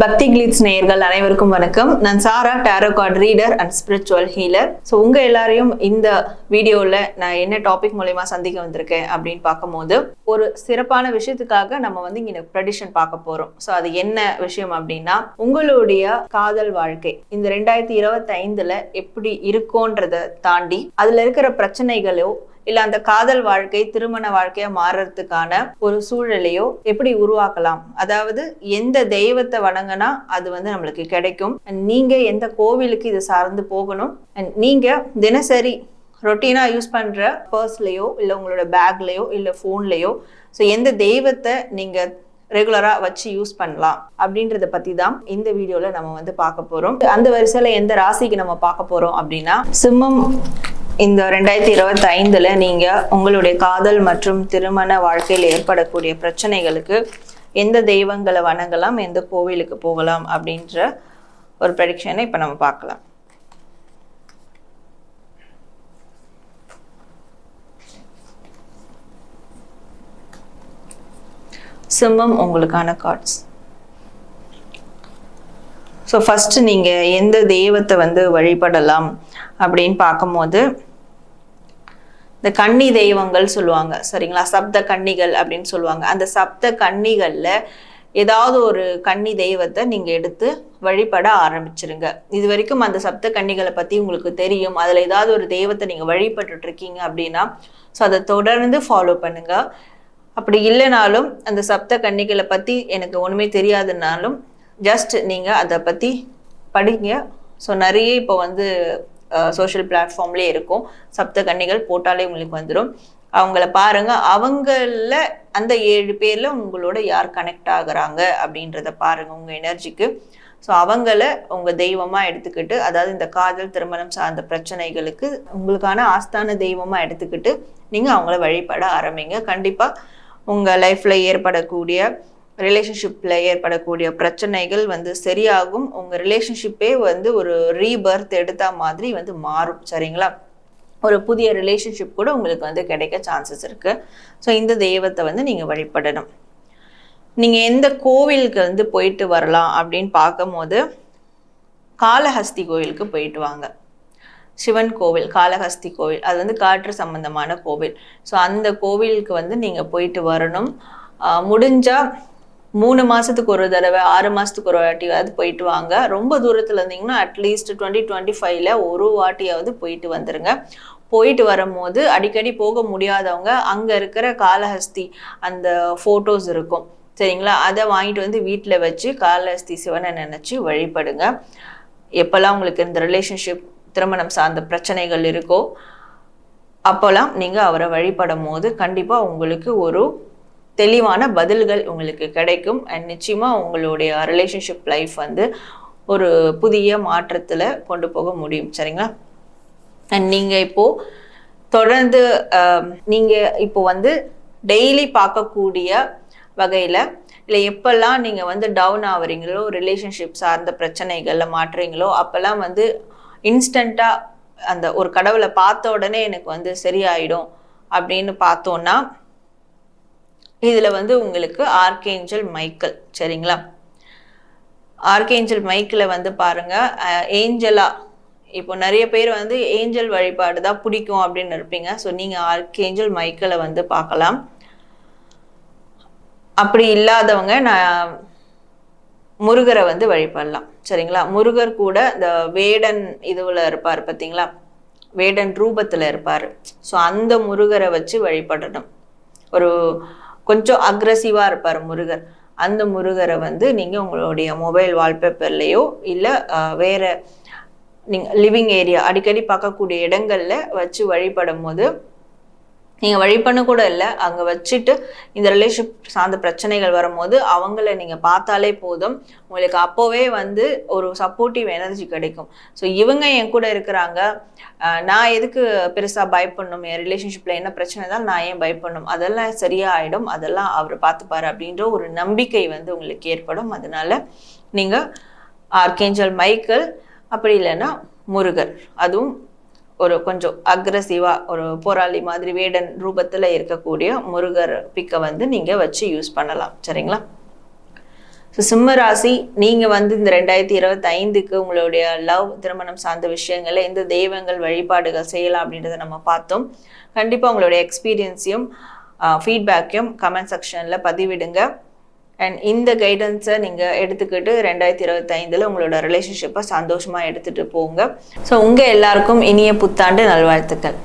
பக்தி கிளீட்ஸ் நேயர்கள் அனைவருக்கும் வணக்கம். நான் Sara tarot card reader and spiritual healer so உங்கள் எல்லாரையும் இந்த வீடியோவில் நான் என்ன டாபிக் மூலயமா சந்திக்க வந்திருக்கேன் அப்படின்னு பார்க்கும்போது ஒரு சிறப்பான விஷயத்துக்காக நம்ம வந்து இங்கே ப்ரெடிஷன் பார்க்க போகிறோம் ஸோ அது என்ன விஷயம் அப்படின்னா உங்களுடைய காதல் வாழ்க்கை. இந்த ரெண்டாயிரத்தி இருபத்தி ஐந்தில் எப்படி இருக்கோன்றதை தாண்டி அதில் இருக்கிற பிரச்சனைகளோ இல்ல அந்த காதல் வாழ்க்கை திருமண வாழ்க்கையா மாறுறதுக்கான ஒரு சூழலையோ எப்படி உருவாக்கலாம்? அதாவது எந்த தெய்வத்தை வணங்கினா அது வந்து நம்மளுக்கு கிடைக்கும். And நீங்க எந்த கோவிலுக்கு இது சார்ந்து போகணும்? அண்ட் நீங்க தினசரி ரொட்டீனா யூஸ் பண்ற பர்ஸ்லயோ இல்ல உங்களோட பேக்லயோ இல்ல போன்லயோ ஸோ எந்த தெய்வத்தை நீங்க ரெகுலரா வச்சு யூஸ் பண்ணலாம் அப்படின்றத பத்தி தான் இந்த வீடியோல நம்ம வந்து பார்க்க போறோம். அந்த வரிசையில எந்த ராசிக்கு நம்ம பார்க்க போறோம் அப்படின்னா சிம்மம் இந்த ரெண்டாயிரத்தி இருபத்தி ஐந்துல நீங்க உங்களுடைய காதல் மற்றும் திருமண வாழ்க்கையில் ஏற்படக்கூடிய பிரச்சனைகளுக்கு எந்த தெய்வங்களை வணங்கலாம் எந்த கோவிலுக்கு போகலாம் அப்படின்ற ஒரு ப்ரெடிக்ஷனை இப்போ நம்ம பார்க்கலாம். சிம்மம் உங்களுக்கான கார்ட்ஸ் ஸோ ஃபஸ்ட்டு நீங்கள் எந்த தெய்வத்தை வந்து வழிபடலாம் அப்படின்னு பார்க்கும்போது இந்த கன்னி தெய்வங்கள் சொல்லுவாங்க. சரிங்களா? சப்த கன்னிகள் அப்படின்னு சொல்லுவாங்க. அந்த சப்த கன்னிகளில் ஏதாவது ஒரு கன்னி தெய்வத்தை நீங்கள் எடுத்து வழிபட ஆரம்பிச்சிருங்க. இது வரைக்கும் அந்த சப்த கன்னிகளை பற்றி உங்களுக்கு தெரியும். அதில் ஏதாவது ஒரு தெய்வத்தை நீங்கள் வழிபட்டு இருக்கீங்க அப்படின்னா ஸோ அதை தொடர்ந்து ஃபாலோ பண்ணுங்க. அப்படி இல்லைனாலும் அந்த சப்த கன்னிகளை பற்றி எனக்கு ஒன்றுமே தெரியாதுனாலும் ஜஸ்ட் நீங்கள் அதை பற்றி படிங்க. ஸோ நிறைய இப்போ வந்து சோஷியல் பிளாட்ஃபார்ம்லேயே இருக்கும். சப்த கன்னிகள் போட்டாலே உங்களுக்கு வந்துடும் அவங்கள பாருங்க அவங்கள அந்த ஏழு பேர்ல உங்களோட யார் கனெக்ட் ஆகுறாங்க அப்படின்றத பாருங்க உங்க எனர்ஜிக்கு ஸோ அவங்கள உங்க தெய்வமா எடுத்துக்கிட்டு அதாவது இந்த காதல் திருமணம் சார்ந்த பிரச்சனைகளுக்கு உங்களுக்கான ஆஸ்தான தெய்வமா எடுத்துக்கிட்டு நீங்க அவங்கள வழிபட ஆரம்பிங்க. கண்டிப்பா உங்க லைஃப்ல ஏற்படக்கூடிய ரிலேஷன்ஷிப்பில் ஏற்படக்கூடிய பிரச்சனைகள் வந்து சரியாகும். உங்கள் ரிலேஷன்ஷிப்பே வந்து ஒரு ரீபர்த் எடுத்த மாதிரி வந்து மாறும். சரிங்களா? ஒரு புதிய ரிலேஷன்ஷிப் கூட உங்களுக்கு வந்து கிடைக்க சான்சஸ் இருக்குது ஸோ இந்த தெய்வத்தை வந்து நீங்கள் வழிபடணும். நீங்கள் எந்த கோவிலுக்கு வந்து போயிட்டு வரலாம் அப்படின்னு பார்க்கும்போது காளஹஸ்தி கோவிலுக்கு போயிட்டு வாங்க. சிவன் கோவில் காளஹஸ்தி கோவில் அது வந்து காற்று சம்பந்தமான கோவில். ஸோ அந்த கோவிலுக்கு வந்து நீங்கள் போயிட்டு வரணும். முடிஞ்சால் மூணு மாசத்துக்கு ஒரு தடவை ஆறு மாசத்துக்கு ஒரு வாட்டியாவது போயிட்டு வாங்க. ரொம்ப தூரத்துல இருந்தீங்கன்னா அட்லீஸ்ட் டுவெண்ட்டி டுவெண்ட்டி ஃபைவ்ல ஒரு வாட்டியாவது போயிட்டு வந்துருங்க. போயிட்டு வரும்போது அடிக்கடி போக முடியாதவங்க அங்க இருக்கிற காளஹஸ்தி அந்த ஃபோட்டோஸ் இருக்கும். சரிங்களா? அதை வாங்கிட்டு வந்து வீட்டில் வச்சு காளஹஸ்தி சிவனை நினைச்சு வழிபடுங்க. எப்பெல்லாம் உங்களுக்கு இந்த ரிலேஷன்ஷிப் திருமணம் சார்ந்த பிரச்சனைகள் இருக்கோ அப்போல்லாம் நீங்கள் அவரை வழிபடும் போது கண்டிப்பாக உங்களுக்கு ஒரு தெளிவான பதில்கள் உங்களுக்கு கிடைக்கும். அண்ட் நிச்சயமாக உங்களுடைய ரிலேஷன்ஷிப் லைஃப் வந்து ஒரு புதிய மாற்றத்தில் கொண்டு போக முடியும். சரிங்களா? அண்ட் நீங்கள் இப்போது தொடர்ந்து நீங்கள் இப்போ வந்து டெய்லி பார்க்கக்கூடிய வகையில் இல்லை எப்பெல்லாம் நீங்கள் வந்து டவுன் ஆகுறீங்களோ ரிலேஷன்ஷிப் சார்ந்த பிரச்சனைகளில் மாற்றுறீங்களோ அப்போல்லாம் வந்து இன்ஸ்டண்ட்டாக அந்த ஒரு கடவுளை பார்த்த உடனே எனக்கு வந்து சரியாயிடும் அப்படின்னு பார்த்தோன்னா இதில் வந்து உங்களுக்கு ஆர்கேஞ்சல் மைக்கேல் சரிங்களா? ஆர்கேஞ்சல் மைக்கில் வந்து பாருங்க ஏஞ்சலா இப்போ நிறைய பேர் வந்து ஏஞ்சல் வழிபாடு தான் பிடிக்கும் அப்படின்னு இருப்பீங்க ஸோ நீங்கள் ஆர்கேஞ்சல் மைக்கில் வந்து பார்க்கலாம். அப்படி இல்லாதவங்க நான் முருகரை வந்து வழிபடலாம் சரிங்களா? முருகர் கூட இந்த வேடன் இதுவில் இருப்பார் பார்த்தீங்களா வேடன் ரூபத்தில் இருப்பார். ஸோ அந்த முருகரை வச்சு வழிபடணும். ஒரு கொஞ்சம் அக்ரஸிவாக இருப்பார் முருகர். அந்த முருகரை வந்து நீங்கள் உங்களுடைய மொபைல் வால்பேப்பர்லேயோ இல்லை வேறு நீங்கள் லிவிங் ஏரியா அடிக்கடி பார்க்கக்கூடிய இடங்களில் வச்சு வழிபடும் போது நீங்கள் வழிபண்ண கூட இல்லை. அங்கே வச்சுட்டு இந்த ரிலேஷன்ஷிப் சார்ந்த பிரச்சனைகள் வரும்போது அவங்கள நீங்கள் பார்த்தாலே போதும். உங்களுக்கு அப்போவே வந்து ஒரு சப்போர்ட்டிவ் எனர்ஜி கிடைக்கும். ஸோ இவங்க என் கூட இருக்கிறாங்க. நான் எதுக்கு பெருசாக பயப்படணும்? என் ரிலேஷன்ஷிப்பில் என்ன பிரச்சனை தான் நான் ஏன் பயப்படணும்? அதெல்லாம் சரியாக ஆகிடும் அதெல்லாம் அவர் பார்த்துப்பாரு அப்படின்ற ஒரு நம்பிக்கை வந்து உங்களுக்கு ஏற்படும். அதனால நீங்கள் ஆர்கேஞ்சல் மைக்கேல் அப்படி இல்லைன்னா முருகர். அதுவும் ஒரு கொஞ்சம் அக்ரஸிவா ஒரு போராளி மாதிரி வேடன் ரூபத்துல இருக்கக்கூடிய முருகர் பிக்கை வந்து நீங்க வச்சு யூஸ் பண்ணலாம். சரிங்களா? ஸோ சிம்ம ராசி நீங்கள் வந்து இந்த ரெண்டாயிரத்தி இருபத்தி ஐந்துக்கு உங்களுடைய லவ் திருமணம் சார்ந்த விஷயங்களை எந்த தெய்வங்கள் வழிபாடுகள் செய்யலாம் அப்படின்றத நம்ம பார்த்தோம். கண்டிப்பாக உங்களுடைய எக்ஸ்பீரியன்ஸையும் ஃபீட்பேக்கையும் கமெண்ட் செக்ஷனில் பதிவிடுங்க. அண்ட் இந்த கைடன்ஸை நீங்கள் எடுத்துக்கிட்டு ரெண்டாயிரத்தி இருபத்தைந்தில் உங்களோட ரிலேஷன்ஷிப்பை சந்தோஷமாக எடுத்துகிட்டு போங்க. ஸோ உங்கள் எல்லாருக்கும் இனிய புத்தாண்டு நல்வாழ்த்துக்கள்.